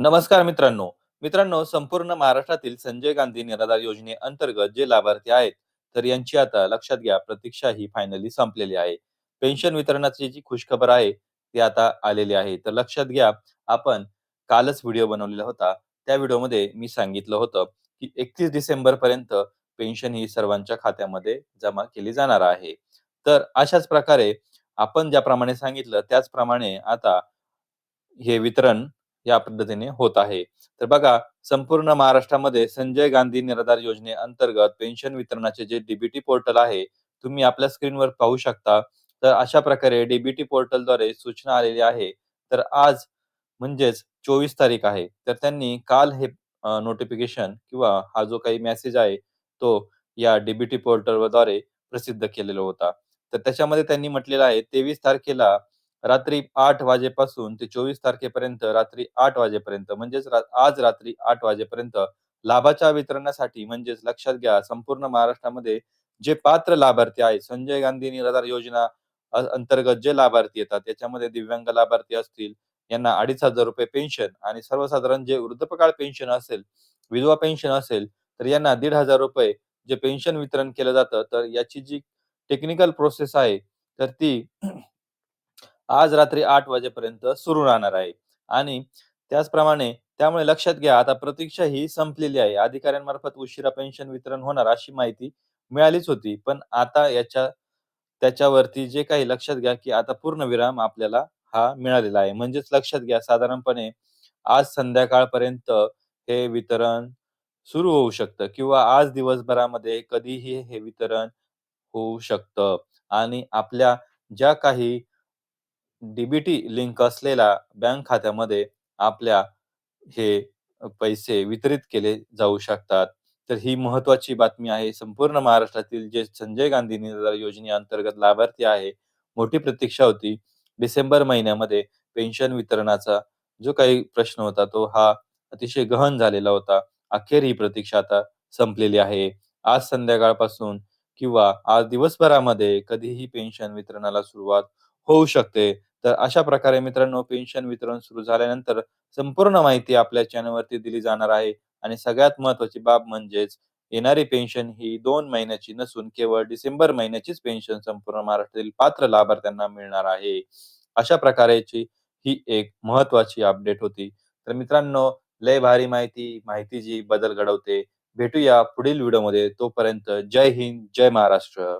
नमस्कार मित्रांनो. मित्रांनो संपूर्ण महाराष्ट्रातील संजय गांधी निराधार योजनेअंतर्गत जे लाभार्थी आहेत तर यांची आता लक्षात घ्या प्रतीक्षा ही फायनली संपलेली आहे. पेन्शन वितरणाची जी खुशखबर आहे ती आता आलेली आहे. तर लक्षात घ्या आपण कालच व्हिडिओ बनवलेला होता. त्या व्हिडिओमध्ये मी सांगितलं होतं की एकतीस डिसेंबर पर्यंत पेन्शन ही सर्वांच्या खात्यामध्ये जमा केली जाणार आहे. तर अशाच प्रकारे आपण ज्याप्रमाणे सांगितलं त्याचप्रमाणे आता हे वितरण या पद्धतीने होत आहे. तर बघा संपूर्ण महाराष्ट्रामध्ये संजय गांधी निराधार योजनेअंतर्गत पेन्शन वितरणाचे जे डीबीटी पोर्टल आहे तुम्ही आपल्या स्क्रीनवर पाहू शकता. तर अशा प्रकारे डीबीटी पोर्टलद्वारे सूचना आलेली आहे. तर आज म्हणजेच चोवीस तारीख आहे. तर त्यांनी काल हे नोटिफिकेशन किंवा हा जो काही मेसेज आहे तो या डीबीटी पोर्टलद्वारे प्रसिद्ध केलेला होता. तर त्याच्यामध्ये त्यांनी म्हटलेलं आहे तेवीस तारखेला रात्री आठ वाजेपासून ते चोवीस तारखेपर्यंत रात्री आठ वाजेपर्यंत म्हणजेच रा आज रात्री आठ वाजेपर्यंत लाभाच्या वितरणासाठी म्हणजेच लक्षात घ्या संपूर्ण महाराष्ट्रामध्ये जे पात्र लाभार्थी आहेत संजय गांधी निराधार योजना अंतर्गत जे लाभार्थी येतात त्याच्यामध्ये दिव्यांग लाभार्थी असतील यांना अडीच हजार रुपये पेन्शन आणि सर्वसाधारण जे वृद्धपकाळ पेन्शन असेल विधवा पेन्शन असेल तर यांना दीड हजार रुपये जे पेन्शन वितरण केलं जातं तर याची जी टेक्निकल प्रोसेस आहे तर ती आज रात्री आठ वाजेपर्यंत सुरू राहणार आहे. आणि त्याचप्रमाणे त्यामुळे लक्षात घ्या आता प्रतीक्षा ही संपलेली आहे. अधिकाऱ्यांमार्फत उशिरा पेन्शन वितरण होणार अशी माहिती मिळालीच होती. पण आता याच्या त्याच्यावरती जे काही लक्षात घ्या की आता पूर्ण विराम आपल्याला हा मिळालेला आहे. म्हणजेच लक्षात घ्या साधारणपणे आज संध्याकाळपर्यंत हे वितरण सुरू होऊ शकतं किंवा आज दिवसभरामध्ये कधीही हे वितरण होऊ शकतं. आणि आपल्या ज्या काही डीबीटी लिंक असलेल्या बँक खात्यामध्ये आपल्या हे पैसे वितरित केले जाऊ शकतात. तर ही महत्त्वाची बातमी आहे. संपूर्ण महाराष्ट्रातील जे संजय गांधी निराधार योजनेअंतर्गत लाभार्थी आहे, मोठी प्रतीक्षा होती. डिसेंबर महिन्यामध्ये पेन्शन वितरणाचा जो काही प्रश्न होता, तो हा अतिशय गहन झालेला होता. अखेर ही प्रतीक्षा आता संपलेली आहे. आज संध्याकाळपासून किंवा आज दिवसभरामध्ये कधीही पेन्शन वितरणाला सुरुवात होऊ शकते. तर अशा प्रकारे मित्रांनो पेन्शन वितरण सुरू झाल्यानंतर संपूर्ण माहिती आपल्या चॅनलवरती दिली जाणार आहे आणि सगळ्यात महत्त्वाची बाब म्हणजेच येणारी पेन्शन ही दोन महिन्याची नसून केवळ डिसेंबर महिन्याचीच पेन्शन संपूर्ण महाराष्ट्रातील पात्र लाभार्थ्यांना मिळणार आहे. अशा प्रकारची ही एक महत्वाची अपडेट होती. तर मित्रांनो लय भारी माहिती, माहिती जी बदल घडवते. भेटूया पुढील व्हिडिओमध्ये. तोपर्यंत जय हिंद, जय महाराष्ट्र.